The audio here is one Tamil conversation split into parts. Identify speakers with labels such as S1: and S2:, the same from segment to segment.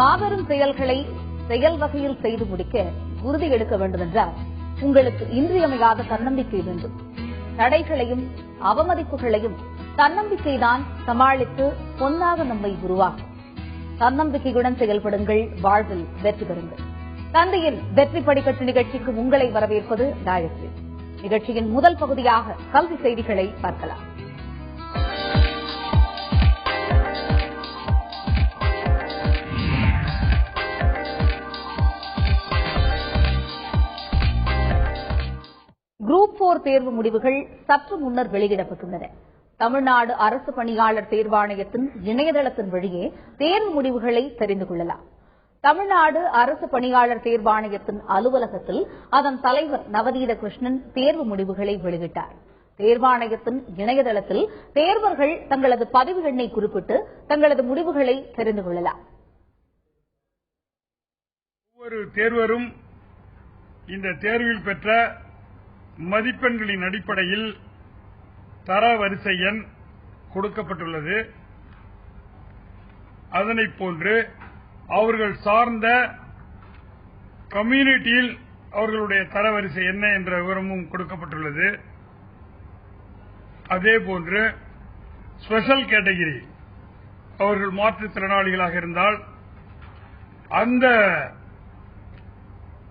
S1: மாபெரும் செயல்களை செயல் வகையில் செய்து முடிக்க உறுதி எடுக்க வேண்டுமென்றால் உங்களுக்கு இன்றியமையாத தன்னம்பிக்கை வேண்டும். தடைகளையும் அவமதிப்புகளையும் தன்னம்பிக்கைதான் சமாளித்து பொன்னாக நம்மை உருவாக்கும். தன்னம்பிக்கையுடன் செயல்படுங்கள் வாழ்வில் வெற்றி பெறுங்கள். தந்தையின் வெற்றி படிக்கட்டு நிகழ்ச்சிக்கு உங்களை வரவேற்பது காயத்ரி நிகழ்ச்சியின் முதல் பகுதியாக கல்வி செய்திகளை பார்க்கலாம். குரூப் போர் தேர்வு முடிவுகள் சற்று முன்னர் வெளியிடப்பட்டுள்ளன. தமிழ்நாடு அரசு பணியாளர் தேர்வாணையத்தின் இணையதளத்தின் வழியே தேர்வு முடிவுகளை தெரிந்து கொள்ளலாம். தமிழ்நாடு அரசு பணியாளர் தேர்வாணையத்தின் அலுவலகத்தில் அதன் தலைவர் நவநீத கிருஷ்ணன் தேர்வு முடிவுகளை வெளியிட்டார். தேர்வாணையத்தின் இணையதளத்தில் தேர்வர்கள் தங்களது பதிவு எண்ணை குறிப்பிட்டு தங்களது முடிவுகளை தெரிந்து கொள்ளலாம்.
S2: ஒவ்வொரு தேர்வரும் இந்த தேர்வில் பெற்ற மதிப்பெண்களின் அடிப்படையில் தர வரிசை எண் கொடுக்கப்பட்டுள்ளது. அதனைப் போன்று அவர்கள் சார்ந்த கம்யூனிட்டியில் அவர்களுடைய தரவரிசை என்ன என்ற விவரமும் கொடுக்கப்பட்டுள்ளது. அதேபோன்று ஸ்பெஷல் கேட்டகிரி அவர்கள் மாற்றுத்திறனாளிகளாக இருந்தால் அந்த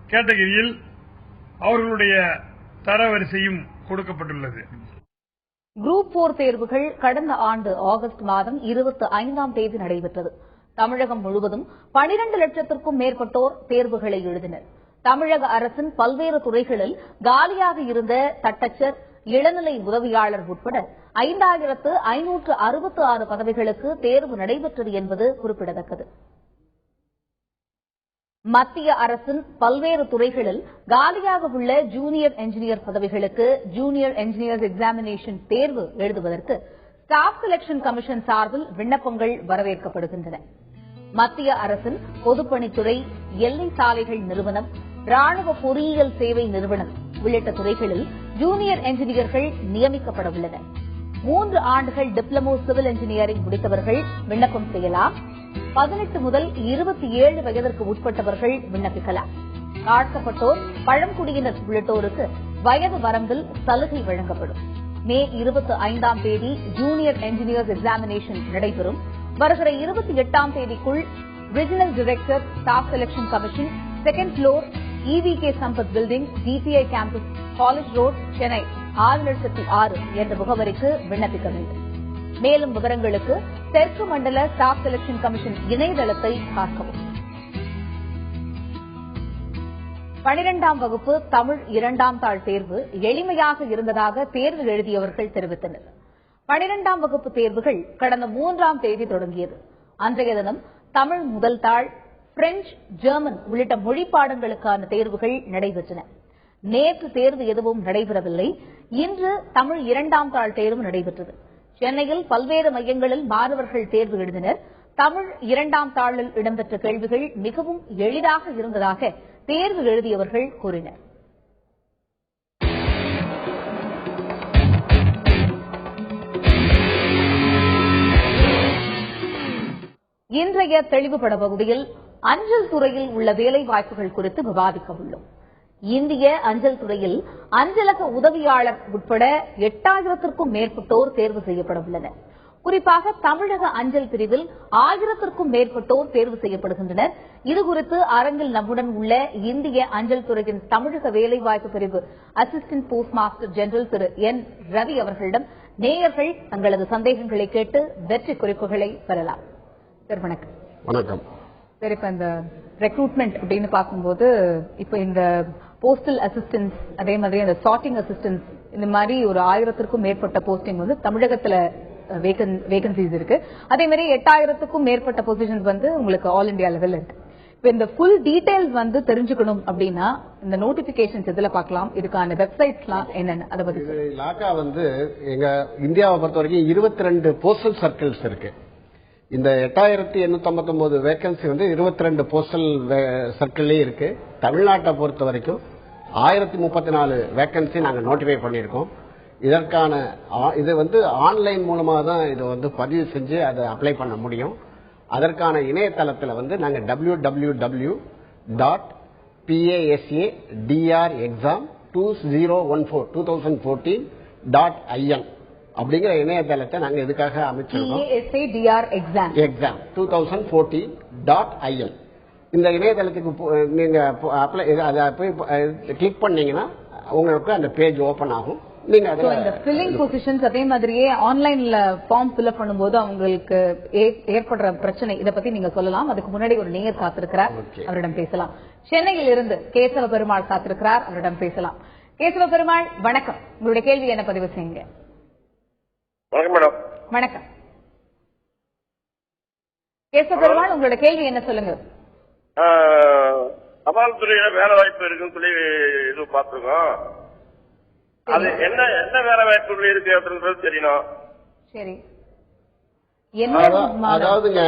S2: கேட்டகிரியில் அவர்களுடைய தரவரிசையும் கொடுக்கப்பட்டுள்ளது.
S1: குரூப் போர் தேர்வுகள் கடந்த ஆண்டு ஆகஸ்ட் மாதம் இருபத்தி ஐந்தாம் தேதி நடைபெற்றது. தமிழகம் முழுவதும் பனிரண்டு லட்சத்திற்கும் மேற்பட்டோர் தேர்வுகளை எழுதினர். தமிழக அரசின் பல்வேறு துறைகளில் காலியாக இருந்த தட்டச்சர் இளநிலை உதவியாளர் உட்பட ஐந்தாயிரத்து ஐநூற்று அறுபத்து ஆறு பதவிகளுக்கு தேர்வு நடைபெற்றது என்பது குறிப்பிடத்தக்கது. மத்திய அரசின் பல்வேறு துறைகளில் காலியாக உள்ள ஜூனியர் என்ஜினியர் பதவிகளுக்கு ஜூனியர் என்ஜினியர்ஸ் எக்ஸாமினேஷன் தேர்வு எழுதுவதற்கு ஸ்டாஃப் செலக்ஷன் கமிஷன் சார்பில் விண்ணப்பங்கள் வரவேற்கப்படுகின்றன. மத்திய அரசின் பொதுப்பணித்துறை எல்லை சாலைகள் நிறுவனம் ராணுவ பொறியியல் சேவை நிறுவனம் உள்ளிட்ட துறைகளில் ஜூனியர் என்ஜினியர்கள் நியமிக்கப்பட உள்ளனர் மூன்று ஆண்டுகள் டிப்ளமோ சிவில் இன்ஜினியரிங் முடித்தவர்கள் விண்ணப்பம் செய்யலாம். பதினெட்டு முதல் இருபத்தி ஏழு வயதிற்கு உட்பட்டவர்கள் விண்ணப்பிக்கலாம். தாழ்த்தப்பட்டோர் பழங்குடியினர் உள்ளிட்டோருக்கு வயது வரம்பில் சலுகை வழங்கப்படும். மே இருபத்தி ஐந்தாம் தேதி ஜூனியர் என்ஜினியர்ஸ் எக்ஸாமினேஷன் நடைபெறும். வருகிற இருபத்தி எட்டாம் தேதிக்குள் regional director staff selection commission second floor E V K Sampath building DPI campus college road Chennai ஆறு லட்சத்தி ஆறு என்ற முகவரிக்கு விண்ணப்பிக்க வேண்டும். மேலும் விவரங்களுக்கு தெற்கு மண்டல ஸ்டாஃப் செலக்ஷன் கமிஷன் இணையதளத்தை பார்க்கவும். பனிரெண்டாம் வகுப்பு தமிழ் இரண்டாம் தாள் தேர்வு எளிமையாக இருந்ததாக தேர்வு எழுதியவர்கள் தெரிவித்தனர். பனிரெண்டாம் வகுப்பு தேர்வுகள் கடந்த மூன்றாம் தேதி தொடங்கியது. அன்றைய தினம் தமிழ் முதல் தாள் பிரெஞ்சு ஜெர்மன் உள்ளிட்ட மொழி பாடங்களுக்கான தேர்வுகள் நடைபெற்றன. நேற்று தேர்வு எதுவும் நடைபெறவில்லை. இன்று தமிழ் இரண்டாம் தாள் தேர்வு நடைபெற்றது. சென்னையில் பல்வேறு மையங்களில் மாணவர்கள் தேர்வு எழுதினர். தமிழ் இரண்டாம் தாளில் இடம்பெற்ற கேள்விகள் மிகவும் எளிதாக இருந்ததாக தேர்வு எழுதியவர்கள் கூறினர். இன்றைய தெளிவுபட பகுதியில் அஞ்சல் துறையில் உள்ள வேலை வாய்ப்புகள் குறித்து விவாதிக்க உள்ளோம். இந்திய அஞ்சல் துறையில் அஞ்சலக உதவியாளர் உட்பட எட்டாயிரத்திற்கும் மேற்பட்டோர் தேர்வு செய்யப்பட உள்ளனர் குறிப்பாக தமிழக அஞ்சல் பிரிவில் ஆயிரத்திற்கும் மேற்பட்டோர் தேர்வு செய்யப்படுகின்றனர். இதுகுறித்து அரங்கில் நம்முடன் உள்ள இந்திய அஞ்சல் துறையின் தமிழக வேலைவாய்ப்பு பிரிவு assistant post master general Thiru N. Ravi அவர்களிடம் நேயர்கள் தங்களது சந்தேகங்களை கேட்டு வெற்றி குறிப்புகளை பெறலாம். வணக்கம்.
S3: வணக்கம்.
S1: சார் இப்ப இந்த ரெக்ரூட்மெண்ட் அப்படின்னு பார்க்கும்போது இப்ப இந்த போஸ்டல் அசிஸ்டன்ஸ் அதே மாதிரி அந்த சார்ட்டிங் அசிஸ்டன்ஸ் இந்த மாதிரி ஒரு ஆயிரத்திற்கும் மேற்பட்ட போஸ்டிங் வந்து தமிழகத்துல வேகன்சிஸ் இருக்கு. அதே மாதிரி எட்டாயிரத்துக்கும் மேற்பட்ட பொசிஷன்ஸ் வந்து உங்களுக்கு ஆல் இந்தியா லெவல் இருக்கு. இப்ப இந்த ஃபுல் டீடைல்ஸ் வந்து தெரிஞ்சுக்கணும் அப்படின்னா இந்த நோட்டிபிகேஷன்ஸ் எதுல பார்க்கலாம்? இதுக்கான வெப்சைட்ஸ்லாம் என்னென்ன? அதை பத்தி
S3: லாக்கா வந்து எங்க இந்தியாவை பொறுத்த வரைக்கும் இருபத்தி ரெண்டு போஸ்டல் சர்க்கிள்ஸ் இருக்கு. இந்த எட்டாயிரத்தி எண்ணூத்தி வேக்கன்சி வேகன்சி வந்து இருபத்தி ரெண்டு போஸ்டல் சர்க்கிள்லயே இருக்கு. தமிழ்நாட்டை பொறுத்த வரைக்கும் ஆயிரத்தி முப்பத்தி நாலு வேகன்சி நாங்கள் நோட்டிஃபை பண்ணியிருக்கோம். இதற்கான ஆ- இது வந்து ஆன்லைன் மூலமாக தான் இதை வந்து பதிவு செஞ்சு அதை அப்ளை பண்ண முடியும். அதற்கான இணையதளத்தில் வந்து நாங்கள் W W W dot P A S A T R exam two zero one four two thousand fourteen dot I N அப்படிங்கிற இணையதளத்தை நாங்க இதுக்காக அமைச்சிருக்கோம்?
S1: Exam
S3: exam two thousand fourteen dot I L இந்த இணையதளத்துக்கு நீங்க அப்ளை அதை போய் கிளிக் பண்ணீங்கன்னா உங்களுக்கு அந்த பேஜ் ஓபன் ஆகும். நீங்க
S1: ஃபில்லிங் பொசிஷன்ஸ் அதே மாதிரியே ஆன்லைன்ல ஃபார்ம் ஃபில்அப் பண்ணும்போது அவங்களுக்கு ஏற்படுற பிரச்சனை. இத பத்தி நீங்க சொல்லலாம். அதுக்கு முன்னாடி ஒரு நேயர் காத்திருக்கிறார். அவரிடம் பேசலாம். சென்னையில் இருந்து கேசவ பெருமாள் காத்திருக்கிறார். அவரிடம் பேசலாம். கேசவ பெருமாள் வணக்கம். உங்களுடைய கேள்வி என்ன பதிவு செய்யுங்க?
S4: வணக்கம் மேடம்.
S1: வணக்கம். கேசவ பெருமாள் உங்களோட கேள்வி என்ன சொல்லுங்க?
S4: தபால் துறையில வேலை வாய்ப்பு இருக்குன்னு சொல்லி இது பார்த்திருக்கோம். அது என்ன என்ன வேலை வாய்ப்பு இருக்கு அப்படின்றது தெரியணும்.
S1: சரி?
S3: அதாவதுங்க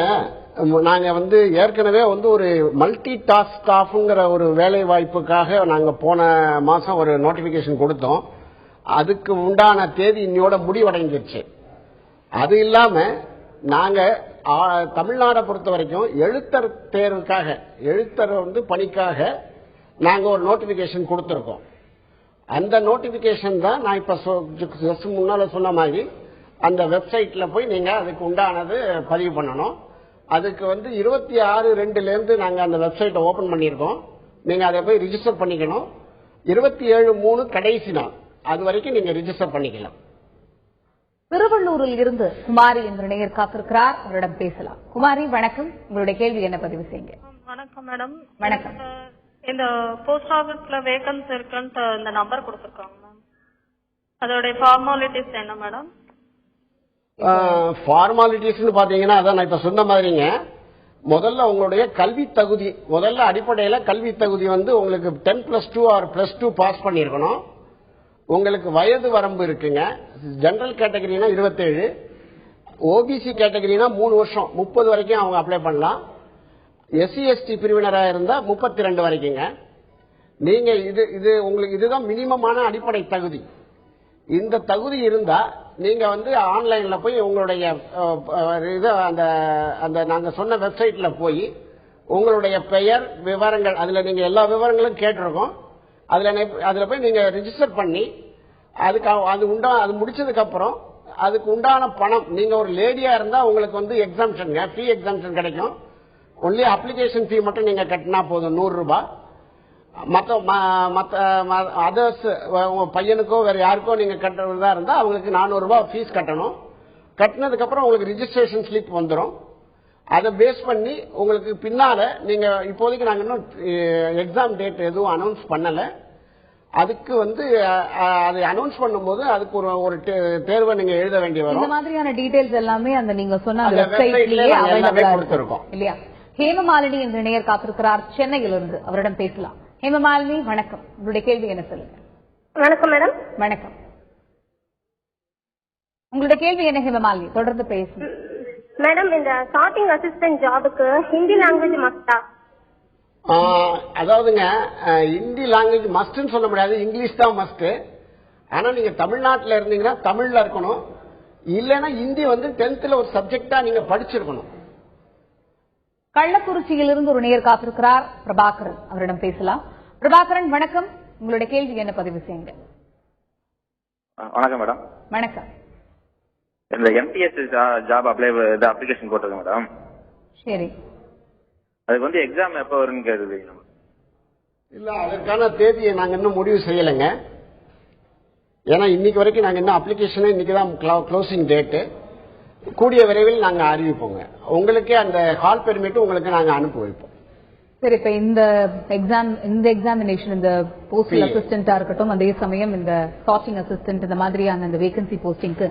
S3: நாங்க வந்து ஏற்கனவே வந்து ஒரு மல்டி டாஸ்க் ஸ்டாஃப்ங்கிற ஒரு வேலை வாய்ப்புக்காக நாங்க போன மாசம் ஒரு நோட்டிபிகேஷன் கொடுத்தோம். அதுக்கு உண்டான தேதி இன்னையோட முடிவடைஞ்சிருச்சு. அது இல்லாம நாங்க தமிழ்நாடை பொறுத்த வரைக்கும் எழுத்தர் தேர்வுக்காக எழுத்தர் வந்து பணிக்காக நாங்க ஒரு நோட்டிபிகேஷன் கொடுத்துருக்கோம். அந்த நோட்டிபிகேஷன் தான் நான் இப்ப ஜஸ்ட் முன்னால சொன்ன மாதிரி அந்த வெப்சைட்ல போய் நீங்க அதுக்கு உண்டானது பதிவு பண்ணணும். அதுக்கு வந்து இருபத்தி ஆறு ரெண்டுல இருந்து நாங்க அந்த வெப்சைட்டை ஓபன் பண்ணியிருக்கோம். நீங்க அதை போய் ரிஜிஸ்டர் பண்ணிக்கணும். இருபத்தி ஏழு மூணு கடைசி நாள். அது வரைக்கும் நீங்க ரிஜிஸ்டர் பண்ணிக்கலாம்.
S1: திருவள்ளூரில் இருந்து குமாரி என்ற நேயர் காத்திருக்கிறார். அவரிடம் பேசலாம். குமாரி வணக்கம். உங்களுடைய கேள்வி என்ன பதிவு செய்யுங்க?
S5: வணக்கம் மேடம்
S1: வணக்கம்.
S5: இந்த போஸ்ட் ஆபீஸ்ல வேகன்சி இருக்குன்ட்டு இந்த நம்பர் கொடுத்துருக்காங்க மேம் அதோடைய ஃபார்மாலிட்டிஸ் என்ன மேடம்
S3: ஃபார்மாலிட்டிஸ்னு பாத்தீங்கன்னா அதான் நான் இப்ப சொன்ன மாதிரிங்க. முதல்ல உங்களுடைய கல்வி தகுதி முதல்ல அடிப்படையில கல்வி தகுதி வந்து உங்களுக்கு ten plus two or plus two pass பண்ணியிருக்கணும் உங்களுக்கு வயது வரம்பு இருக்குங்க. ஜெனரல் கேட்டகரினா இருபத்தேழு. ஓபிசி கேட்டகரினா மூணு வருஷம். முப்பது வரைக்கும் அவங்க அப்ளை பண்ணலாம். எஸ்சி எஸ்டி பிரிவினராக இருந்தால் முப்பத்தி ரெண்டு வரைக்குங்க. நீங்க இது இது உங்களுக்கு இதுதான் மினிமமான அடிப்படை தகுதி. இந்த தகுதி இருந்தால் நீங்க வந்து ஆன்லைன்ல போய் உங்களுடைய இதை இது அந்த அந்த நாங்கள் சொன்ன வெப்சைட்ல போய் உங்களுடைய பெயர் விவரங்கள் அதில் நீங்கள் எல்லா விவரங்களும் கேட்டிருக்கோம். அதில் அதில் போய் நீங்கள் ரிஜிஸ்டர் பண்ணி அதுக்கு அது உண்டா அது முடிச்சதுக்கப்புறம் அதுக்கு உண்டான பணம் நீங்கள் ஒரு லேடியாக இருந்தால் உங்களுக்கு வந்து எக்ஸாம்ஷன் ஃப்ரீ எக்ஸாம்ஷன் கிடைக்கும். ஒன்லி அப்ளிகேஷன் ஃபீ மட்டும் நீங்கள் கட்டினா போதும் நூறுரூபா மற்ற மற்ற அதர்ஸ் உங்கள் பையனுக்கோ வேறு யாருக்கோ நீங்கள் கட்டுறதா இருந்தால் அவங்களுக்கு நானூறுரூபா ஃபீஸ் கட்டணும். கட்டினதுக்கப்புறம் உங்களுக்கு ரிஜிஸ்ட்ரேஷன் ஸ்லிப் வந்துடும் அதை பேஸ் பண்ணி உங்களுக்கு பின்னால நீங்க இப்போதைக்கு நாங்க இன்னும் எக்ஸாம் டேட் எதுவும் அனௌன்ஸ் பண்ணல. அதுக்கு வந்து அதை அனௌன்ஸ் பண்ணும்போது அதுக்கு ஒரு ஒரு தேர்வை நீங்க எழுத வேண்டி
S1: இந்த
S3: வரும்
S1: மாதிரியான டீடைல்ஸ் எல்லாமே அந்த நீங்க சொன்ன.
S3: கொடுத்திருக்கோம்.
S1: இல்லையா? ஹேமமாலினி என்ற நேயர் காத்திருக்கிறார். சென்னையிலிருந்து அவரிடம் பேசலாம். ஹேமமாலினி வணக்கம். உங்களுடைய கேள்வி என்ன சொல்லுங்க?
S6: வணக்கம் மேடம்
S1: வணக்கம். உங்களுடைய கேள்வி என்ன ஹேமமாலினி? தொடர்ந்து பேசுங்க.
S6: மேடம் இந்த சார்ட்டிங் அசிஸ்டன்ட் ஜாபுக்கு ஹிந்தி லாங்குவேஜ் மஸ்டா
S3: அதாவதுங்க ஹிந்தி லாங்குவேஜ் மஸ்ட்னு சொல்ல முடியாது. இங்கிலீஷ் தான் மஸ்ட் ஆனா நீங்க தமிழ்நாட்டில் இருந்தீங்கன்னா தமிழ்ல இருக்கணும். இல்லைன்னா ஹிந்தி வந்து டென்த்ல ஒரு சப்ஜெக்டா நீங்க படிச்சிருக்கணும்.
S1: கள்ளக்குறிச்சியிலிருந்து ஒரு நேயர் காத்திருக்கிறார் பிரபாகரன். அவரிடம் பேசலாம். பிரபாகரன் வணக்கம். உங்களுடைய கேள்வி என்ன பதிவு செய்யுங்க
S7: வணக்கம் மேடம்.
S1: வணக்கம்.
S7: இந்த எம்டிஎஸ் ஜாப் அப்ளை இது அப்ளிகேஷன் போட்டிருக்கேன் மேடம்
S1: சரி.
S7: அதுக்கு வந்து எக்ஸாம் எப்போ வரும்னு கேக்குது
S3: இல்ல அதற்கான தேதியை நாங்க இன்னும் முடிவு செய்யலைங்க. ஏன்னா இன்னைக்கு வரைக்கும் நாங்க இன்னும் அப்ளிகேஷனே இன்னைக்கு தான் க்ளோசிங் டேட்டு கூடிய விரைவில் நாங்க அறிவிப்போங்க. உங்களுக்கே அந்த கால் பெர்மிட் உங்களுக்கு நாங்க அனுப்பி வைப்போம்.
S1: சரி இப்ப இந்த எக்ஸாம் இந்த எக்ஸாமினேஷன் இந்த போஸ்டல். அசிஸ்டன்டா இருக்கட்டும் அதே சமயம் இந்த சார்ட்டிங் அசிஸ்டன்ட் இந்த மாதிரியான இந்த வேகன்சி போஸ்டிங்க்கு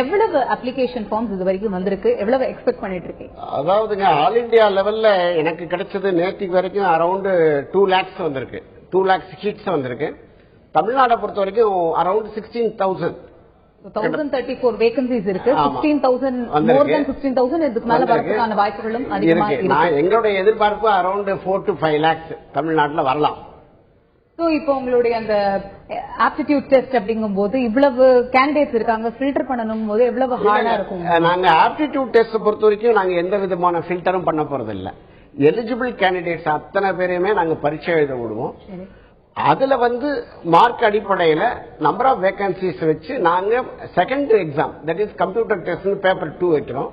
S1: எவ்வளவு அப்ளிகேஷன் ஃபார்ம்ஸ் இது வரைக்கும் வந்திருக்கு? எவ்வளவு எக்ஸ்பெக்ட் பண்ணிட்டு இருக்கீங்க
S3: அதாவதுங்க ஆல் இந்தியா லெவல்ல எனக்கு கிடைச்சது நேற்றுக்கு வரைக்கும் அரௌண்ட் டூ லேக்ஸ் வந்திருக்கு. டூ லேக்ஸ் ஹீட்ஸ் வந்திருக்கு. தமிழ்நாடை பொறுத்த வரைக்கும் around sixteen thousand
S1: thousand thirty four vacancies இருக்கு. Sixteen thousand. More than sixteen thousand இதுக்கு மேல. வரதுக்கான வாய்ப்புகளும் அதிகமா
S3: இருக்கு எங்களுடைய எதிர்பார்ப்பு around four to five lakhs தமிழ்நாட்டில் வரலாம்
S1: சோ இப்போ உங்களுடைய அந்த ஆப்டிடியூட் டெஸ்ட் அப்படிங்கும்போது இவ்வளவு கேண்டிடேட்ஸ் இருக்காங்க ஃபில்டர் பண்ணணும் போது எவ்வளவு ஹார்டா இருக்கும்
S3: நாங்க ஆப்டிடியூட் டெஸ்ட் பொறுத்த வரைக்கும் நாங்க எந்த விதமான ஃபில்டரும் பண்ண போறது இல்ல எலிஜிபிள் கேண்டிடேட்ஸ் அத்தனை பேரையுமே நாங்க பரீட்சை எழுத விடுவோம். அதுல வந்து மார்க் அடிப்படையில நம்பர் ஆஃப் வேகன்சிஸ் வச்சு நாங்க second exam that is computer test paper two வைக்கிறோம்.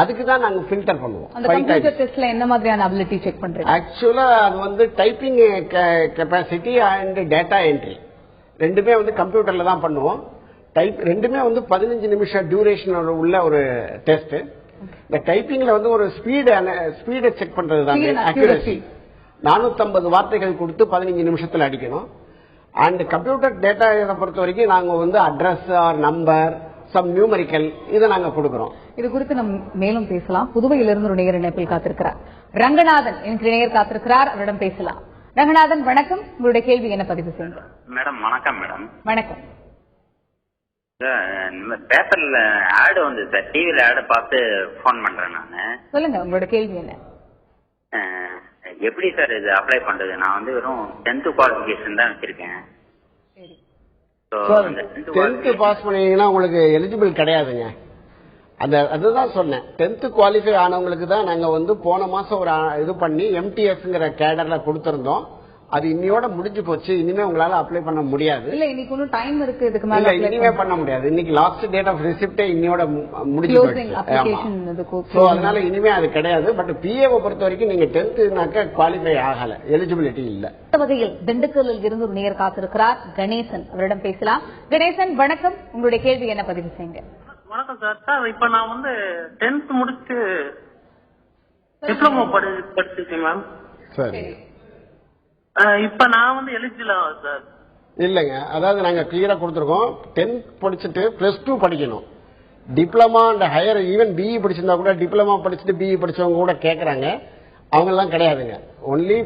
S3: அதுக்கு தான் நாங்க ஃபில்டர் பண்ணுவோம்.
S1: என்ன மாதிரியான அபிலிட்டி செக் பண்றீங்க?
S3: ஆக்சுவலா அது வந்து typing capacity and data entry ரெண்டுமே வந்து கம்ப்யூட்டர்ல தான் பண்ணுவோம். டைப் ரெண்டுமே வந்து பதினஞ்சு நிமிஷம் டியூரேஷன் உள்ள ஒரு டெஸ்ட் இந்த டைப்பிங்ல வந்து ஒரு ஸ்பீடு ஸ்பீடை செக் பண்றது தான் அக்யூரசி நானூத்தம்பது வார்த்தைகள் கொடுத்து பதினஞ்சு நிமிஷத்துல அடிக்கணும். அண்ட் கம்ப்யூட்டர் டேட்டா பொறுத்த வரைக்கும் நாங்க வந்து address or number some numerical இதை நாங்க கொடுக்குறோம்.
S1: இது குறித்து நம்ம மேலும் பேசலாம். புதுவையிலிருந்து ஒரு நேயர் இணைப்பில் காத்திருக்கிறார். ரங்கநாதன் என்கிற நேயர் காத்திருக்கிறார். அவரிடம் பேசலாம். ரங்கநாதன் வணக்கம். உங்களுடைய கேள்வி என்ன பதிவு செய்யுங்க?
S7: மேடம் வணக்கம் மேடம்.
S1: வணக்கம்.
S7: பேப்பர்ல ஆடு வந்து சார் டிவில ஆடு பார்த்து ஃபோன் பண்றேன் நான்.
S1: சொல்லுங்க உங்களோட கேள்வி என்ன?
S7: எப்படி சார் இது அப்ளை பண்றது? நான் வந்து வெறும் டென்த் குவாலிஃபிகேஷன் தான் வச்சிருக்கேன். So, அந்த 10th
S3: டென்த்
S7: qualification-
S3: பாஸ் பண்ணீங்கன்னா உங்களுக்கு எலிஜிபிள் கிடையாதுங்க. அந்த அதுதான் சொன்னேன். டென்த் குவாலிஃபை ஆனவங்களுக்கு தான் நாங்க வந்து போன மாசம் ஒரு இது பண்ணி எம்டிஎஸ்ங்கிற கேடர்ல கொடுத்திருந்தோம். அது இன்னையோட முடிஞ்சு போச்சு. இனிமே உங்களால அப்ளை பண்ண முடியாது.
S1: இல்ல இன்னைக்கு ஒன்னும் டைம் இருக்கு. இதுக்கு
S3: இல்ல
S1: மேல
S3: இனிமே
S1: பண்ண-
S3: முடியாது. இன்னைக்கு லாஸ்ட் டேட் ஆஃப் ரிசிப்டே இன்னையோட முடிஞ்சு
S1: Closing application இதுக்கு
S3: சோ அதனால இனிமே அது கிடையாது. பட் பிஏவை பொறுத்த வரைக்கும் நீங்க டென்த்னாக்க குவாலிஃபை ஆகல. எலிஜிபிலிட்டி இல்ல.
S1: இந்த வகையில் திண்டுக்கல்லில் இருந்து ஒரு நேயர் காத்திருக்கிறார். கணேசன். அவரிடம் பேசலாம். கணேசன் வணக்கம். உங்களுடைய கேள்வி என்ன பதிவு செய்யுங்க?
S8: வணக்கம் சார். சார் இப்ப நான் வந்து டென்த் முடிச்சு டிப்ளமோ படி படிச்சிருக்கேன் மேம்.
S3: சரி.
S8: இப்ப நான் வந்து எலிஜிபிள் சார்
S3: இல்லைங்க. அதாவது நாங்க கிளியரா கொடுத்துருக்கோம். டென்த் படிச்சுட்டு பிளஸ் டூ படிக்கணும். Diploma and higher even BE படிச்சிருந்தா கூட டிப்ளமா படிச்சுட்டு பிஇ படிச்சவங்க கூட கேட்கறாங்க அவங்க எல்லாம் கிடையாதுங்க. ஒன்லி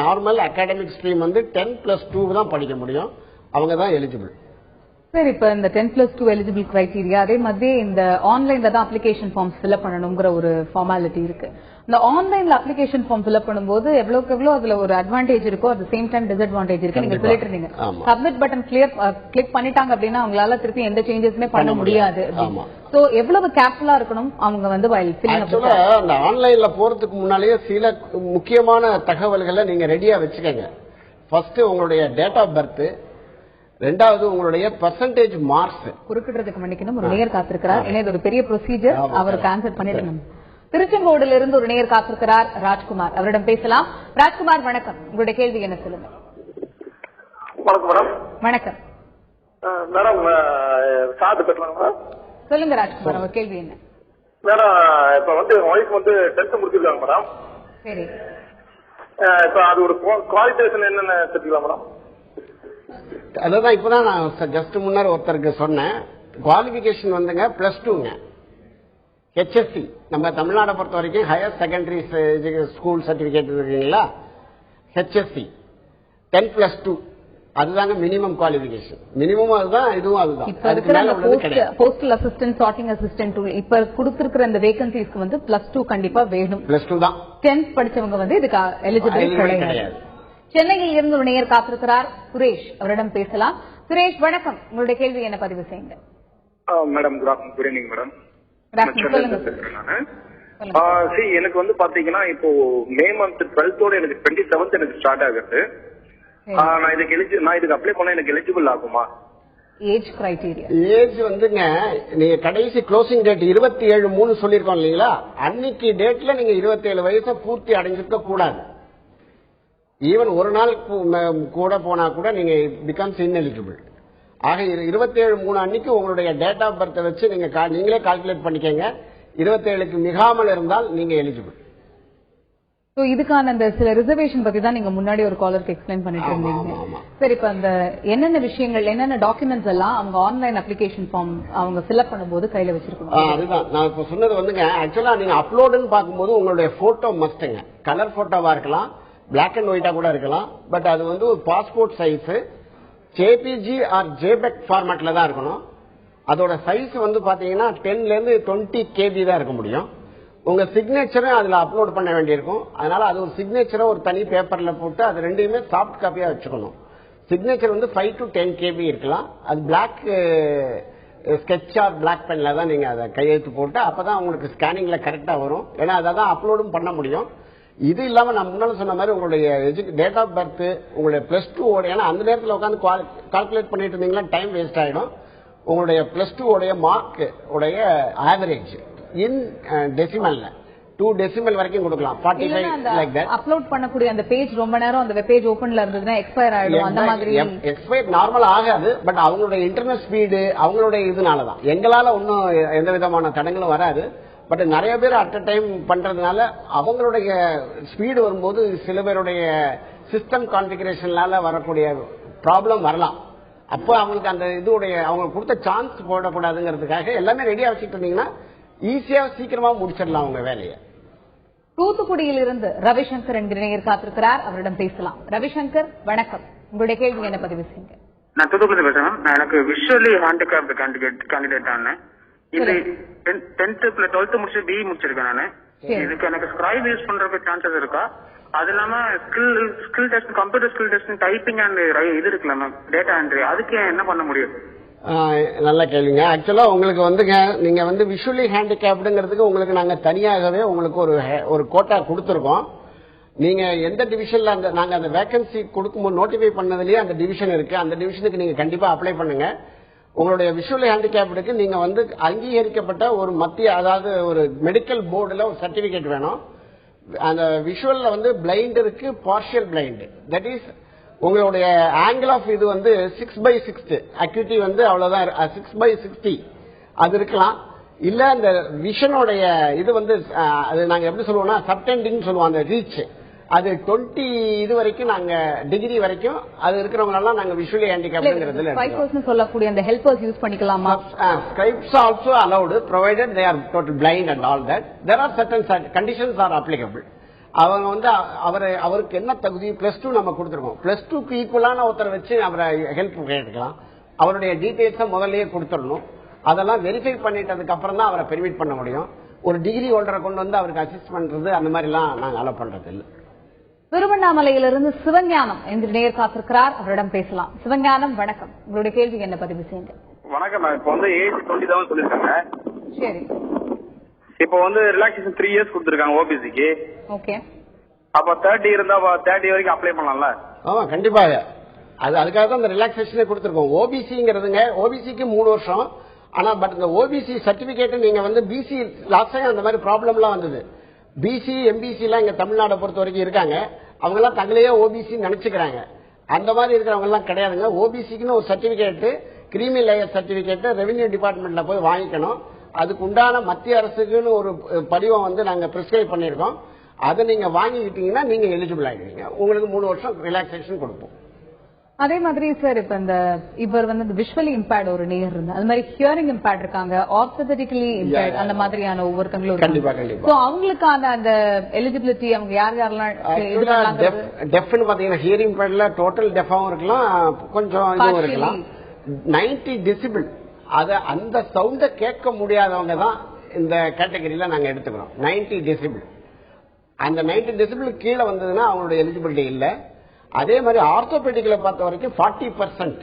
S3: நார்மல் அகாடமிக் ஸ்ட்ரீம் வந்து டென் பிளஸ் டூ தான் படிக்க முடியும். அவங்க தான் எலிஜிபிள்
S1: சார் இப்ப இந்த ten plus two eligible criteria அதே மாதிரி இந்த ஆன்லைன்ல தான் அப்ளிகேஷன் ஃபார்ம்ஸ் ஃபில்அப் பண்ணணுங்கிற ஒரு ஃபார்மாலிட்டி இருக்கு. இந்த ஆன்லைன்ல அப்ளிகேஷன் ஃபார்ம் ஃபில்அப் பண்ணும்போது எவ்வளவுக்கு எவ்வளவு அதுல ஒரு அட்வான்டேஜ் இருக்கோ அட் சேம் டைம் டிஸ்அட்வான்டேஜ் இருக்கு. நீங்க. சொல்லிட்டு இருந்தீங்க. சப்மிட் பட்டன் கிளியர் கிளிக் பண்ணிட்டாங்க அப்படின்னா அவங்களால திருப்பி எந்த சேஞ்சஸுமே பண்ண முடியாது. சோ எவ்வளவு கேர்ஃபுல்லா இருக்கணும் அவங்க வந்து
S3: அந்த ஆன்லைன்ல போறதுக்கு முன்னாலேயே சில முக்கியமான தகவல்களை நீங்க ரெடியா வச்சுக்கோங்க. ஃபர்ஸ்ட் உங்களுடைய டேட் ஆஃப் பர்த் ரெண்டாவது உங்களுடைய பர்சன்டேஜ் மார்க்ஸ்
S1: குறுக்கிடுறதுக்கு மன்னிக்கணும். ஒரு நேயர் காத்திருக்கிறார். ஏன்னா இது ஒரு பெரிய ப்ரொசீஜர்
S3: ஆமா.
S1: அவருக்கு ஆன்சர் பண்ணிடணும். திருச்செங்கோடுல இருந்து ஒரு நேயர் காத்திருக்கிறார் ராஜ்குமார். அவரிடம் பேசலாம். ராஜ்குமார் வணக்கம். உங்களுடைய கேள்வி என்ன சொல்லுங்க?
S4: வணக்கம் மேடம்.
S1: வணக்கம்.
S4: மேடம் சார்ஜ் பெற்றாங்க
S1: சொல்லுங்க ராஜ்குமார் உங்க கேள்வி என்ன?
S4: மேடம் இப்ப வந்து ஒய்ஃப் வந்து டென்த் முடிச்சிருக்காங்க மேடம்.
S1: சரி.
S4: இப்ப அது ஒரு குவாலிஃபிகேஷன் என்னென்ன தெரிஞ்சுக்கலாம் மேடம்?
S3: அதுதான் இப்பதான் நான் ஜஸ்ட் முன்னர் ஒருத்தருக்கு சொன்னேன். குவாலிபிகேஷன் வந்துங்க பிளஸ் டூங்க ஹெச்எஸ்சி நம்ம தமிழ்நாடை பொறுத்த வரைக்கும் ஹையர் செகண்டரி ஸ்கூல் சர்டிபிகேட் இருக்குங்களா? ஹெச்எஸ்சி டென் பிளஸ் டூ அதுதாங்க மினிமம் குவாலிபிகேஷன் மினிமம் அதுதான் இதுவும் அதுதான்.
S1: இப்ப
S3: அதுக்கு
S1: இருக்கிற அந்த போஸ்டல் அசிஸ்டன்ட் சார்ட்டிங் அசிஸ்டன்ட் இப்ப கொடுத்திருக்கிற அந்த வேகன்சிஸ்க்கு வந்து பிளஸ் டூ கண்டிப்பா வேணும்.
S3: பிளஸ் டூ தான்.
S1: டென்த் படிச்சவங்க வந்து இதுக்கு எலிஜிபிள் கிடையாது. சென்னையில் இருந்து ஒரு நேயர் காத்திருக்கிறார். சுரேஷ் அவரிடம் பேசலாம். சுரேஷ் வணக்கம். உங்களுடைய கேள்வி என்ன பதிவு செய்யுங்க?
S4: மேடம் குட் ஆஃப்டர்நூன் மேடம் எனக்கு வந்து பாத்தீங்கன்னா இப்போ மே மந்த் டுவெல்த்தோட எனக்கு டுவெண்ட்டி செவன்த் எனக்கு ஸ்டார்ட் ஆகுது. நான் இதுக்கு எலிஜி நான் இதுக்கு அப்ளை பண்ணா எனக்கு எலிஜிபிள் ஆகுமா?
S1: ஏஜ் கிரைடீரியா
S3: ஏஜ் வந்துங்க நீங்க கடைசி க்ளோசிங் டேட் இருபத்தி ஏழு மூணு சொல்லியிருக்கோம் இல்லைங்களா? அன்னைக்கு டேட்ல நீங்க இருபத்தி ஏழு வயசை பூர்த்தி அடைஞ்சிருக்க கூடாது. ஈவன் ஒரு நாள் கூட போனா கூட நீங்க பிகம்ஸ் ineligible ஆக இருபத்தி ஏழு மூணு அன்னைக்கு உங்களுடைய டேட் ஆஃப் பர்த்தை வச்சு நீங்க நீங்களே கால்குலேட் பண்ணிக்கங்க. இருபத்தி ஏழுக்கு மிகாமல் இருந்தால் நீங்க எலிஜிபிள்
S1: சோ இதுக்கான அந்த சில ரிசர்வேஷன் பத்தி தான் நீங்க முன்னாடி ஒரு காலருக்கு எக்ஸ்பிளைன் பண்ணிட்டு இருந்தீங்க. சரி இப்ப அந்த என்னென்ன விஷயங்கள் என்னென்ன டாக்குமெண்ட்ஸ் எல்லாம் அவங்க ஆன்லைன் அப்ளிகேஷன் ஃபார்ம் அவங்க ஃபில்அப் பண்ணும்போது கையில
S3: ஆ,
S1: வச்சிருக்கணும்
S3: அதுதான். நான் இப்ப சொன்னது வந்துங்க ஆக்சுவலா நீங்க அப்லோடுன்னு பார்க்கும்போது உங்களுடைய போட்டோ மஸ்ட்டுங்க கலர் போட்டோவா இருக்கலாம் பிளாக் அண்ட் ஒயிட்டா கூட இருக்கலாம். பட் அது வந்து ஒரு passport size JPG or JPEG ஃபார்மேட்ல தான் இருக்கணும். அதோட சைஸ் வந்து பாத்தீங்கன்னா டென்ல இருந்து டுவெண்ட்டி கேபி தான் இருக்க முடியும். உங்க சிக்னேச்சரும் அதுல அப்லோட் பண்ண வேண்டியிருக்கும். அதனால அது ஒரு சிக்னேச்சரை ஒரு தனி பேப்பர்ல போட்டு அது ரெண்டையுமே சாஃப்ட் காப்பியா வச்சுக்கணும். சிக்னேச்சர் வந்து ஃபைவ் டு டென் கேபி இருக்கலாம். அது பிளாக் ஸ்கெட்ச் ஆர் பிளாக் பென்ல தான் நீங்க அதை கையெழுத்து போட்டு அப்பதான் உங்களுக்கு ஸ்கேனிங்ல கரெக்டா வரும். ஏன்னா அதை தான் அப்லோடும் பண்ண முடியும். இது இல்லாம நான் முன்னால சொன்ன மாதிரி உங்களுடைய டேட் ஆஃப் பர்த் உங்களுடைய பிளஸ் டூ ஓட ஏன்னா அந்த நேரத்தில் உட்காந்து கால்குலேட் பண்ணிட்டு இருந்தீங்கன்னா டைம் வேஸ்ட் ஆயிடும். உங்களுடைய பிளஸ் டூ உடைய மார்க் உடைய ஆவரேஜ் இன் டெசிமல்ல டூ டெசிமல் வரைக்கும் கொடுக்கலாம். Forty five like that
S1: upload பண்ணக்கூடிய அந்த பேஜ் ரொம்ப நேரம் அந்த வெப் பேஜ் ஓபன்ல இருந்ததுன்னா எக்ஸ்பயர் ஆயிடும். அந்த மாதிரி.
S3: எக்ஸ்பைர் நார்மல் ஆகாது பட் அவங்களுடைய இன்டர்நெட் ஸ்பீடு அவங்களுடைய இதனால தான் எங்களால ஒன்றும் எந்த விதமான தடங்களும் வராது. பட் நிறைய பேர் அட் அ டைம் பண்றதுனால அவங்களுடைய ஸ்பீடு வரும்போது சில பேருடைய சிஸ்டம் கான்ஃபிகரேஷனால வரக்கூடிய ப்ராப்ளம் வரலாம். அப்போ அவங்களுக்கு அந்த இதுடைய அவங்களுக்கு கொடுத்த சான்ஸ் போடக்கூடாதுங்கிறதுக்காக எல்லாமே ரெடியா வச்சுட்டு இருந்தீங்கன்னா ஈஸியா சீக்கிரமா முடிச்சிடலாம் அவங்க வேலையை.
S1: தூத்துக்குடியில் இருந்து ரவிசங்கர் என்கிற நேயர் காத்திருக்கிறார். அவரிடம் பேசலாம். ரவிசங்கர் வணக்கம். உங்களுடைய கேள்வி என்ன பதிவு செய்யுங்க?
S9: நான் தூத்துக்குடி பேசுறேன். நான் எனக்கு விஷுவலி ஹேண்டிகேப்டு கேண்டிடேட் கேண்டிடேட் ஆனேன். இது டென்த் பிளஸ் டுவெல்த் முடிச்சு பிஇ முடிச்சிருக்கேன் நானு. இதுக்கு எனக்கு ஸ்கிரைப் யூஸ் பண்றதுக்கு சான்சஸ் இருக்கா? அது இல்லாம skill skill test computer skill test typing and இது இருக்குல்ல மேம் டேட்டா என்ட்ரி அதுக்கு என்ன பண்ண முடியும்?
S3: நல்ல கேள்விங்க. ஆக்சுவலா உங்களுக்கு வந்துங்க நீங்க வந்து விஷுவலி ஹேண்டிகேப்டுங்கிறதுக்கு உங்களுக்கு நாங்க தனியாகவே உங்களுக்கு ஒரு ஒரு கோட்டா கொடுத்துருக்கோம். நீங்க எந்த டிவிஷன்ல அந்த நாங்க அந்த வேகன்சி கொடுக்கும்போது நோட்டிஃபை பண்ணதுலயே அந்த டிவிஷன் இருக்கு. அந்த டிவிஷனுக்கு நீங்க கண்டிப்பா அப்ளை பண்ணுங்க. உங்களுடைய விஷுவல் ஹேண்டிகேப்டுக்கு நீங்க வந்து அங்கீகரிக்கப்பட்ட ஒரு மத்திய அதாவது ஒரு மெடிக்கல் போர்டில் ஒரு சர்டிபிகேட் வேணும். அந்த விஷுவல்ல வந்து பிளைண்ட் இருக்கு பார்ஷியல் பிளைண்ட் தட் இஸ் உங்களுடைய ஆங்கிள் ஆஃப் இது வந்து சிக்ஸ் பை சிக்ஸ்த் அக்யூட்டி வந்து அவ்வளவுதான் சிக்ஸ் பை சிக்ஸ்டி அது இருக்கலாம். இல்ல அந்த விஷனுடைய இது வந்து அது நாங்க எப்படி சொல்லுவோம்னா சப்டெண்டிங் சொல்லுவோம் அந்த ரீச் அது டுவெண்ட்டி இது வரைக்கும் நாங்க டிகிரி வரைக்கும் அது இருக்கிறவங்க எல்லாம் நாங்க விஷுவலி ஹேண்டிகேப்ங்கிறதுல
S1: சொல்லக்கூடிய அந்த ஹெல்பர்ஸ் யூஸ் பண்ணிக்கலாமா?
S3: Also allowed provided they are total blind and all that. There are certain cert- conditions are applicable. அவங்க வந்து அவரை அவருக்கு என்ன தகுதி? பிளஸ் டூ நம்ம கொடுத்துருக்கோம். பிளஸ் டூக்கு ஈக்குவலான ஒருத்தரை வச்சு அவரை ஹெல்ப் கேட்டுக்கலாம். அவருடைய டீடைல்ஸை முதல்லயே கொடுத்துடணும். அதெல்லாம் வெரிஃபை பண்ணிட்டதுக்கு அப்புறம் தான் அவரை பெர்மிட் பண்ண முடியும். ஒரு டிகிரி ஹோல்டரை கொண்டு வந்து அவருக்கு அசிஸ்ட் பண்றது அந்த மாதிரி எல்லாம் நாங்க அலோ பண்றது இல்லை
S1: திருவண்ணாமலையிலிருந்து சிவஞானம் என்கிற நேயர் காத்திருக்கிறார். அவரிடம் பேசலாம். சிவஞானம் வணக்கம். உங்களுடைய கேள்வி என்ன பதிவு செய்யுங்க
S10: வணக்கம் இப்போ வந்து ஏஜ் டுவெண்ட்டி தான் சொல்லியிருக்காங்க.
S1: சரி.
S10: இப்போ வந்து ரிலாக்ஸேஷன் த்ரீ இயர்ஸ் கொடுத்துருக்காங்க ஓபிசிக்கு
S1: ஓகே.
S10: அப்போ தேர்ட்டி இருந்தா தேர்ட்டி வரைக்கும் அப்ளை பண்ணலாம்ல?
S3: ஆமா கண்டிப்பாக. அது அதுக்காக தான் இந்த ரிலாக்ஸேஷனே கொடுத்துருக்கோம். ஓபிசிங்கிறதுங்க ஓபிசிக்கு மூணு வருஷம். ஆனா பட் இந்த ஓபிசி சர்டிபிகேட் நீங்க வந்து பிசி லாஸ்ட் டைம் அந்த மாதிரி ப்ராப்ளம்லாம் வந்தது. பிசி எம்பிசி எல்லாம் இங்க தமிழ்நாடை பொறுத்த வரைக்கும் இருக்காங்க. அவங்க எல்லாம் தங்களையே ஓபிசி நினைச்சுக்கிறாங்க. அந்த மாதிரி இருக்கிறவங்க எல்லாம் கிடையாதுங்க. ஓபிசிக்குன்னு ஒரு certificate creamy layer certificate revenue டிபார்ட்மெண்ட்ல போய் வாங்கிக்கணும். அதுக்கு உண்டான மத்திய அரசுக்குன்னு ஒரு படிவம் வந்து நாங்க பிரிஸ்கிரைப் பண்ணியிருக்கோம். அதை நீங்க வாங்கிக்கிட்டீங்கன்னா நீங்க எலிஜிபிள் ஆகிடுவீங்க உங்களுக்கு மூணு வருஷம் ரிலாக்ஸேஷன் கொடுப்போம்.
S1: அதே மாதிரி சார் இப்ப இந்த இவர் வந்து விஷுவலி இம்பேர்ட் ஒரு நேயர் இருந்தா அது மாதிரி ஹியரிங் இம்பேர்ட் இருக்காங்க ஆப்தட்டிக்கலி இம்பேர்ட். அந்த மாதிரியான ஒவ்வொருத்தங்களும்
S3: கண்டிப்பா. கண்டிப்பா.
S1: அவங்களுக்கான அந்த எலிஜிபிலிட்டி அவங்க யார் யாரெல்லாம்
S3: டெஃப்னு பாத்தீங்கன்னா ஹியரிங் பேட்ல டோட்டல் டெஃபாவும் இருக்கலாம் கொஞ்சம் இதுவும். இருக்கலாம் நைன்டி டெசிபிள் அத அந்த சவுண்ட கேட்க முடியாதவங்க தான் இந்த கேட்டகரியில நாங்க எடுத்துக்கிறோம் நைன்டி டெசிபிள் அந்த நைன்டி டெசிபிள் கீழே வந்ததுன்னா அவங்களோட எலிஜிபிலிட்டி இல்ல அதே மாதிரி ஆர்த்தோபெடிக்ல பார்த்த வரைக்கும் ஃபார்ட்டி பர்சன்ட்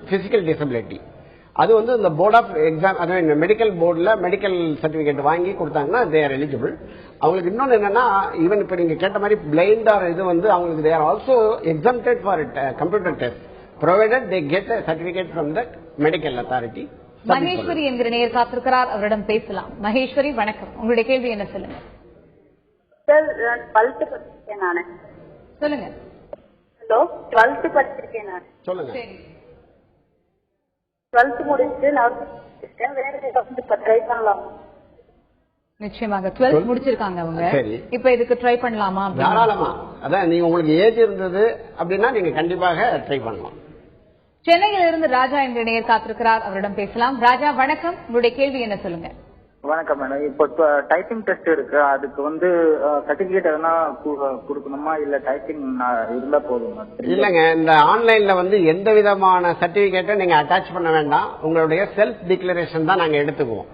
S3: பிசிக்கல் டிசபிலிட்டி அது வந்து இந்த போர்ட் ஆஃப் எக்ஸாம் அதாவது மெடிக்கல் போர்டில் மெடிக்கல் சர்டிபிகேட் வாங்கி கொடுத்தாங்கன்னா தேர் எலிஜிபிள் அவங்களுக்கு இன்னொன்று என்னன்னா ஈவன் இப்போ நீங்க கேட்ட மாதிரி பிளைண்ட் ஆர் இது வந்து அவங்களுக்கு there also exempted for computer test provided they get certificate from that medical authority
S1: Maheswari என்கிற நேயர் காத்திருக்கிறார். அவரிடம் பேசலாம். மகேஸ்வரி வணக்கம். உங்களுடைய கேள்வி என்ன சொல்லுங்க?
S11: சார் டுவெல்த் படிச்சிருக்கேன் நானு.
S1: சொல்லுங்க.
S11: டுவெல்த் படிச்சிருக்கேன் நான்.
S3: சொல்லுங்க.
S1: சரி.
S11: டுவெல்த் முடிச்சுட்டு நான் படிச்சிருக்கேன். வேற ஏதாவது ட்ரை பண்ணலாம்.
S1: நிச்சயமாக. டுவெல்த் முடிச்சிருக்காங்க அவங்க.
S3: சரி.
S1: இப்ப இதுக்கு ட்ரை பண்ணலாமா?
S3: தாராளமா. அதான் நீங்க உங்களுக்கு ஏஜ் இருந்தது அப்படின்னா நீங்க கண்டிப்பாக ட்ரை பண்ணலாம்.
S1: சென்னையில் இருந்து ராஜா என்ற நேயர் காத்திருக்கிறார். அவரிடம் பேசலாம். ராஜா வணக்கம். உங்களுடைய கேள்வி என்ன சொல்லுங்க?
S8: வணக்கம் மேடம் இப்போ டைப்பிங் டெஸ்ட் இருக்கு. அதுக்கு வந்து சர்டிபிகேட் எதனா கு- கொடுக்கணுமா? இல்ல டைப்பிங் இருந்தா போதும்
S3: இல்லங்க. இந்த ஆன்லைன்ல வந்து எந்த விதமான சர்டிபிகேட்டும் நீங்க அட்டாச் பண்ண வேண்டாம். உங்களுடைய செல்ஃப் டிக்ளரேஷன் தான் நாங்க எடுத்துக்குவோம்.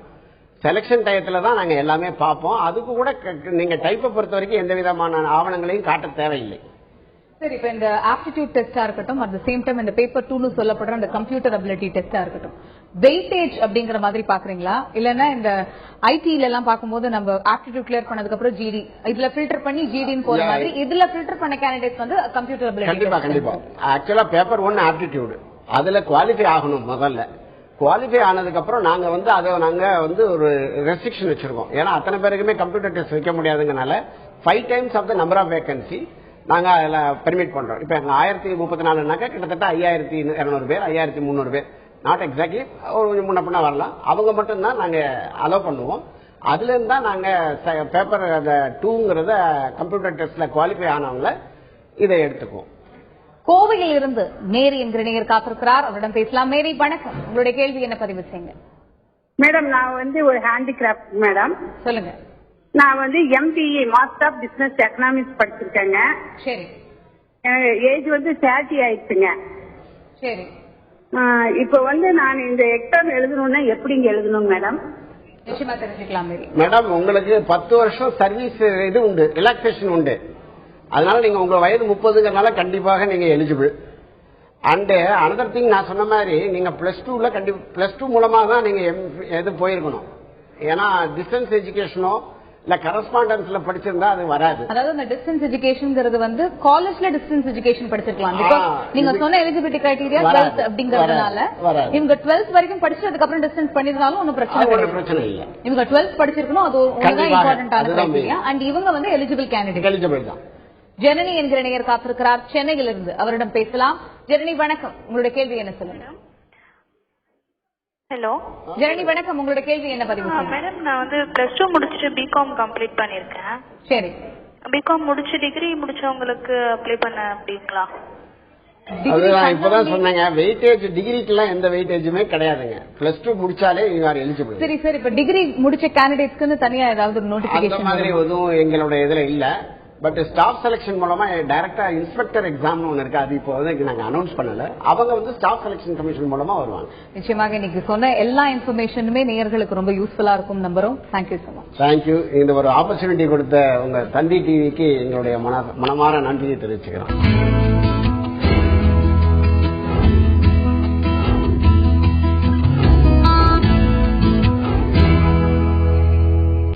S3: செலெக்ஷன் டயத்தில் தான் நாங்கள் எல்லாமே பார்ப்போம். அதுக்கு கூட நீங்கள் டைப்பை பொறுத்த வரைக்கும் எந்த விதமான ஆவணங்களையும் காட்ட தேவையில்லை.
S1: சரி இப்ப இந்த ஆப்டிடியூட் டெஸ்டா இருக்கட்டும் அட் சேம் டைம் இந்த பேப்பர் டூன்னு சொல்லப்படுற அந்த கம்ப்யூட்டர் அபிலிட்டி டெஸ்டா இருக்கட்டும். வெயிட்டேஜ் அப்படிங்கிற மாதிரி பாக்குறீங்களா? இல்லன்னா இந்த ஐடில எல்லாம் பார்க்கும்போது நம்ம ஆப்டிடியூட் கிளியர் பண்ணதுக்கு அப்புறம் ஜிடி இதுல ஃபில்டர் பண்ணி ஜிடின்னு போற மாதிரி இதுல ஃபில்டர் பண்ண கேண்டிடேட்ஸ் வந்து கம்ப்யூட்டர்
S3: கண்டிப்பா
S1: அபிலிட்டி
S3: கண்டிப்பா. ஆக்சுவலா பேப்பர் ஒன் ஆப்டிடியூடு அதுல குவாலிஃபை ஆகணும் முதல்ல. குவாலிஃபை ஆனதுக்கு அப்புறம் நாங்க வந்து அதை நாங்க வந்து ஒரு ரெஸ்ட்ரிக்ஷன் வச்சிருக்கோம். ஏன்னா அத்தனை பேருக்குமே கம்ப்யூட்டர் டெஸ்ட் வைக்க முடியாதுங்கனால five times of the number of vacancy நாங்க அதுல பெர்மிட் பண்றோம். இப்ப எங்க ஆயிரத்தி முப்பத்தி நாலுனாக்கா கிட்டத்தட்ட ஐயாயிரத்தி இருநூறு பேர் ஐயாயிரத்தி முந்நூறு பேர். நாட் எக்ஸாக்ட்லி ஒரு கொஞ்சம் முன்ன பின்ன வரலாம். அவங்க மட்டும்தான் நாங்க அலோவ் பண்ணுவோம். அதுல இருந்தா நாங்க பேப்பர் அந்த டூங்கிறத கம்ப்யூட்டர் டெஸ்ட்ல குவாலிஃபை ஆனவங்கள இதை எடுத்துக்குவோம்.
S1: கோவையில் இருந்து மேரி என்கிற நேயர் காத்திருக்கிறார். அவரிடம் பேசலாம். மேரி வணக்கம். உங்களுடைய கேள்வி என்ன பதிவு செய்யுங்க
S11: மேடம் நான் வந்து ஒரு ஹேண்டிகிராஃப்ட் மேடம்.
S1: சொல்லுங்க.
S11: நான் வந்து MBA master of business economics படிச்சிருக்கேங்க.
S1: சரி.
S11: ஏஜ் வந்து தேர்ட்டி ஆயிடுச்சுங்க.
S1: சரி.
S11: இப்போ வந்து நான் இந்த எக்ஸாம் எழுதணும்னா எப்படிங்க எழுதணும் மேடம்
S3: மேடம் உங்களுக்கு பத்து வருஷம் சர்வீஸ் இது உண்டு ரிலாக்ஸேஷன் உண்டு. அதனால நீங்க உங்க வயது முப்பதுங்கிறனால கண்டிப்பாக நீங்க எலிஜிபிள் அண்ட் அனதர் திங் நான் சொன்ன மாதிரி நீங்க பிளஸ் டூல கண்டிப்பா பிளஸ் டூ மூலமா தான் நீங்க இது போயிருக்கணும். ஏன்னா டிஸ்டன்ஸ் எஜுகேஷனோ இல்ல கரஸ்பாண்டன்ஸ்ல படிச்சிருந்தா அது வராது.
S1: அதாவது அந்த டிஸ்டன்ஸ் எஜுகேஷன்ங்கிறது வந்து காலேஜ்ல டிஸ்டன்ஸ் எஜுகேஷன் படிச்சிருக்கலாம். பிகாஸ் நீங்க சொன்ன எலிஜிபிலிட்டி கிரைட்டீரியா டுவெல்த் அப்படிங்கறதுனால. இவங்க டுவெல்த் வரைக்கும் படிச்சு அதுக்கப்புறம் டிஸ்டன்ஸ் பண்ணிருந்தாலும் ஒன்னும் பிரச்சனை
S3: ஒன்றும் பிரச்சனை இல்லை.
S1: இவங்க டுவெல்த் படிச்சிருக்கணும் அது ஒண்ணுதான். இம்பார்ட்டன்டான
S3: அதுதான்
S1: கிரைட்டீரியா அண்ட் இவங்க வந்து எலிஜிபிள் கேண்டிடேட்
S3: எலிஜிபிள் தான்.
S1: ஜனனி என்கிற நேயர் காத்திருக்கிறார். சென்னையிலிருந்து அவரிடம் பேசலாம். ஜனனி வணக்கம். உங்களுடைய கேள்வி என்ன சொல்லுங்க?
S5: ஹலோ
S1: ஜனனி வணக்கம். உங்களுடைய கேள்வி என்ன பதிவு
S5: மேடம் நான் வந்து பிளஸ் டூ முடிச்சுட்டு பிகாம் கம்ப்ளீட் பண்ணியிருக்கேன்
S1: சரி.
S5: பிகாம் முடிச்சு டிகிரி முடிச்சவங்களுக்கு அப்ளை பண்ண அப்படிங்களா
S3: அது நான் இப்பதான் சொன்னேங்க. வெயிட்டேஜ் டிகிரிக்கெல்லாம் எந்த வெயிட்டேஜுமே கிடையாதுங்க. பிளஸ் டூ முடிச்சாலே யூ ஆர் எலிஜிபிள்
S1: சரி சரி. இப்ப டிகிரி முடிச்ச கேண்டிடேட்ஸ்க்கு தனியா ஏதாவது
S3: அந்த
S1: நோட்டிபிகேஷன்
S3: மாதிரி எதுவும் எங்களுடைய இதுல இல்ல. பட் ஸ்டாஃப் செலக்ஷன் மூலமா டைரக்டா இன்ஸ்பெக்டர் எக்ஸாம்னு ஒன்னு இருக்கு. அது இப்போ வந்து நாங்க அனௌன்ஸ் பண்ணல. அவங்க வந்து ஸ்டாஃப் செலக்ஷன் கமிஷன் மூலமா வருவாங்க.
S1: நிச்சயமாக இன்னைக்கு சொன்ன எல்லா இன்ஃபர்மேஷனுமே நேயர்களுக்கு ரொம்ப யூஸ்ஃபுல்லா இருக்கும் நம்புறோம். Thank you so much.
S3: தேங்க்யூ இந்த ஒரு ஆப்பர்ச்சுனிட்டி கொடுத்த உங்க தந்தி டிவிக்கு எங்களுடைய மன மனமார நன்றியை தெரிவிச்சுக்கிறோம்.